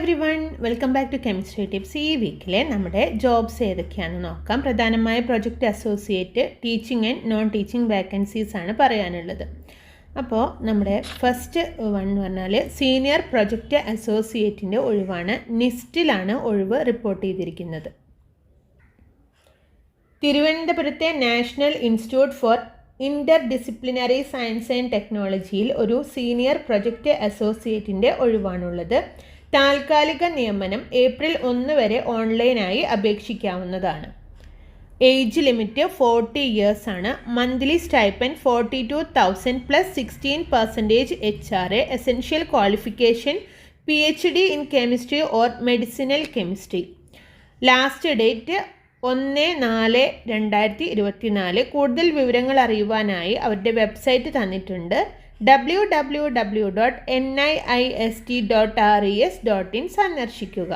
Everyone welcome back to chemistry tips ഈ വീക്കിലെ നമ്മുടെ ജോബ്സ് ഏതൊക്കെയാണെന്ന് നോക്കാം. പ്രധാനമായ project associate teaching and non teaching vacancies ആണ് പറയാനുള്ളത്. അപ്പോൾ നമ്മുടെ ഫസ്റ്റ് വൺ എന്ന് പറഞ്ഞാൽ സീനിയർ പ്രൊജക്റ്റ് അസോസിയേറ്റിന്റെ ഒഴിവാണ് നിസ്റ്റിലാണ് ഒഴിവ് റിപ്പോർട്ട് ചെയ്തിരിക്കുന്നത്. തിരുവനന്തപുരത്തെ national institute for interdisciplinary science and ടെക്നോളജിയിൽ ഒരു സീനിയർ പ്രൊജക്റ്റ് അസോസിയേറ്റിന്റെ ഒഴിവാണുള്ളത്. താൽക്കാലിക നിയമനം ഏപ്രിൽ ഒന്ന് വരെ ഓൺലൈനായി അപേക്ഷിക്കാവുന്നതാണ്. ഏജ് ലിമിറ്റ് ഫോർട്ടി ഇയേഴ്സ് ആണ്. Monthly stipend forty two thousand plus sixteen percentage H R A essential qualification P H D in chemistry or medicinal chemistry. Last date ഒന്ന് നാല് രണ്ടായിരത്തി ഇരുപത്തിനാല്. കൂടുതൽ വിവരങ്ങൾ അറിയുവാനായി അവരുടെ വെബ്സൈറ്റ് തന്നിട്ടുണ്ട്. W W W dot N I I S T dot R E S dot in സന്ദർശിക്കുക.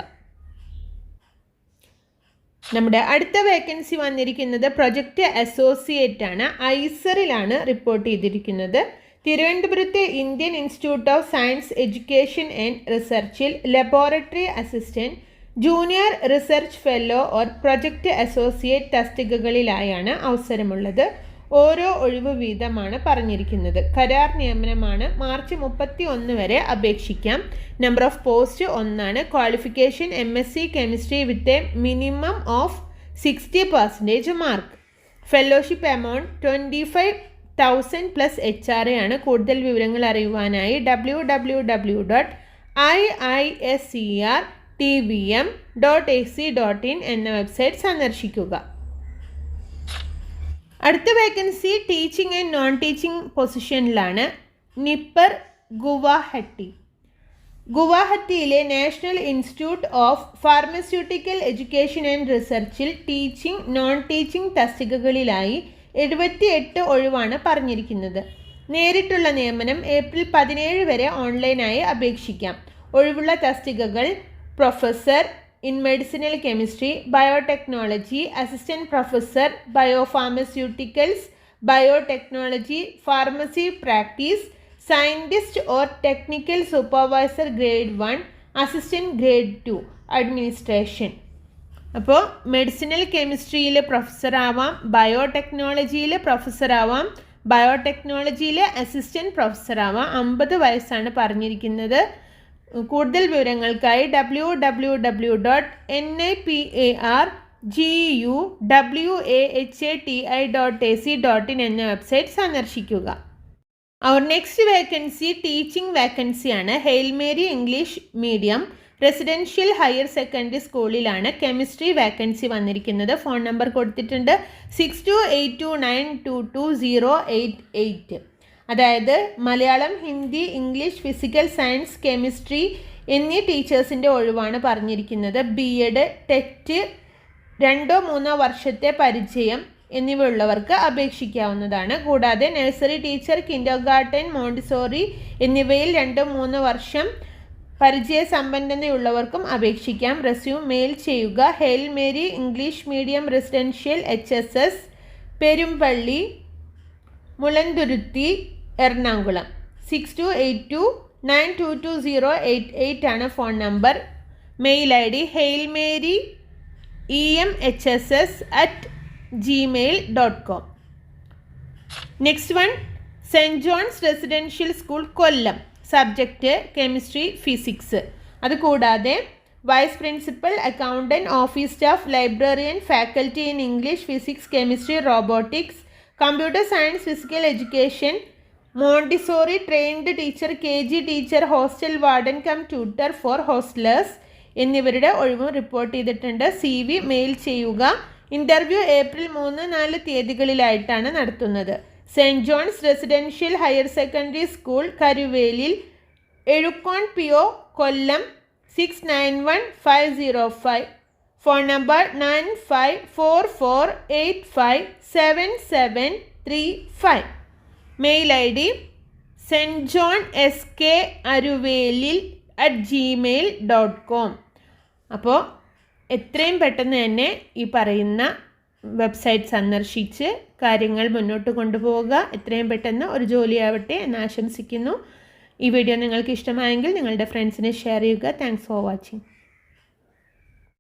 നമ്മുടെ അടുത്ത വേക്കൻസി വന്നിരിക്കുന്നത് പ്രൊജക്റ്റ് അസോസിയേറ്റ് ആണ്. ഐസറിലാണ് റിപ്പോർട്ട് ചെയ്തിരിക്കുന്നത്. തിരുവനന്തപുരത്തെ Indian institute of science education and റിസർച്ചിൽ laboratory assistant junior research fellow or project associate തസ്തികകളിലായാണ് അവസരമുള്ളത്. ഓരോ ഒഴിവ് വീതമാണ് പറഞ്ഞിരിക്കുന്നത്. കരാർ നിയമനമാണ് മാർച്ച് മുപ്പത്തി ഒന്ന് വരെ അപേക്ഷിക്കാം. നമ്പർ ഓഫ് പോസ്റ്റ് ഒന്നാണ്. Qualification M S C chemistry with a minimum of sixty percentage mark fellowship amount twenty five thousand plus H R A ആണ്. കൂടുതൽ വിവരങ്ങൾ അറിയുവാനായി W W W dot I I S C R T V M dot A C dot in എന്ന website സന്ദർശിക്കുക. അടുത്ത vacancy teaching and non teaching പൊസിഷനിലാണ് NIPER Guwahati. ഗുവാഹത്തിയിലെ national institute of pharmaceutical education and റിസർച്ചിൽ teaching non teaching തസ്തികകളിലായി എഴുപത്തി എട്ട് ഒഴിവാണ് പറഞ്ഞിരിക്കുന്നത്. നേരിട്ടുള്ള നിയമനം ഏപ്രിൽ പതിനേഴ് വരെ ഓൺലൈനായി അപേക്ഷിക്കാം. ഒഴിവുള്ള തസ്തികകൾ professor in medicinal chemistry biotechnology assistant professor biopharmaceuticals biotechnology pharmacy practice scientist or technical supervisor grade one assistant grade two administration അപ്പോൾ മെഡിസിനൽ കെമിസ്ട്രിയിൽ പ്രൊഫസറാവാം ബയോടെക്നോളജിയിൽ പ്രൊഫസറാവാം ബയോടെക്നോളജിയിലെ അസിസ്റ്റന്റ് പ്രൊഫസറാവാം അമ്പത് വയസ്സാണ് പറഞ്ഞിരിക്കുന്നത്. കൂടുതൽ വിവരങ്ങൾക്കായി W W W dot N I P E R G U W A H A T I dot A C dot in എന്ന വെബ്സൈറ്റ് സന്ദർശിക്കുക അവർ നെക്സ്റ്റ് വേക്കൻസി ടീച്ചിങ് വേക്കൻസിയാണ് Hail Mary English medium residential higher secondary സ്കൂളിലാണ് chemistry vacancy വന്നിരിക്കുന്നത്. Phone number കൊടുത്തിട്ടുണ്ട് six two eight two nine two two zero eight eight അതായത് Malayalam Hindi English physical science chemistry എന്നീ ടീച്ചേഴ്സിന്റെ ഒഴിവാണ് പറഞ്ഞിരിക്കുന്നത്. ബി എഡ് ടെറ്റ് രണ്ടോ മൂന്നോ വർഷത്തെ പരിചയം എന്നിവയുള്ളവർക്ക് അപേക്ഷിക്കാവുന്നതാണ്. കൂടാതെ nursery teacher kindergarten Montessori എന്നിവയിൽ രണ്ടോ മൂന്നോ വർഷം പരിചയ സമ്പന്നതയുള്ളവർക്കും അപേക്ഷിക്കാം. റെസ്യൂം മെയിൽ ചെയ്യുക. Hail Mary English medium residential H S S Perumpally Mulanthuruthy Ernakulam. Six two eight two nine two two zero eight eight ആണ് phone number mail I D Hail Mary E M H S S at Gmail dot com next one Saint John's residential school Kollam subject chemistry physics അതുകൂടാതെ vice principal accountant office staff librarian faculty in English physics chemistry robotics computer science physical education Montessori trained teacher K G teacher hostel warden cum tutor for hostelers എന്നിവരുടെ ഒഴിവും report ചെയ്തിട്ടുണ്ട്. C V mail ചെയ്യുക. Interview April മൂന്ന് നാല് തീയതികളിലായിട്ടാണ് നടത്തുന്നത്. Saint John's residential higher secondary school Karuvelil Ezhukone P O Kollam six nine one five zero five phone number nine five four four eight five seven seven three five mail I D Saint John S K Aruvelil at Gmail dot com അപ്പോൾ എത്രയും പെട്ടെന്ന് തന്നെ ഈ പറയുന്ന website സന്ദർശിച്ച് കാര്യങ്ങൾ മുന്നോട്ട് കൊണ്ടുപോവുക. എത്രയും പെട്ടെന്ന് ഒരു ജോലിയാവട്ടെ എന്ന് ആശംസിക്കുന്നു. ഈ വീഡിയോ നിങ്ങൾക്ക് ഇഷ്ടമായെങ്കിൽ നിങ്ങളുടെ ഫ്രണ്ട്സിനെ ഷെയർ ചെയ്യുക. Thanks for watching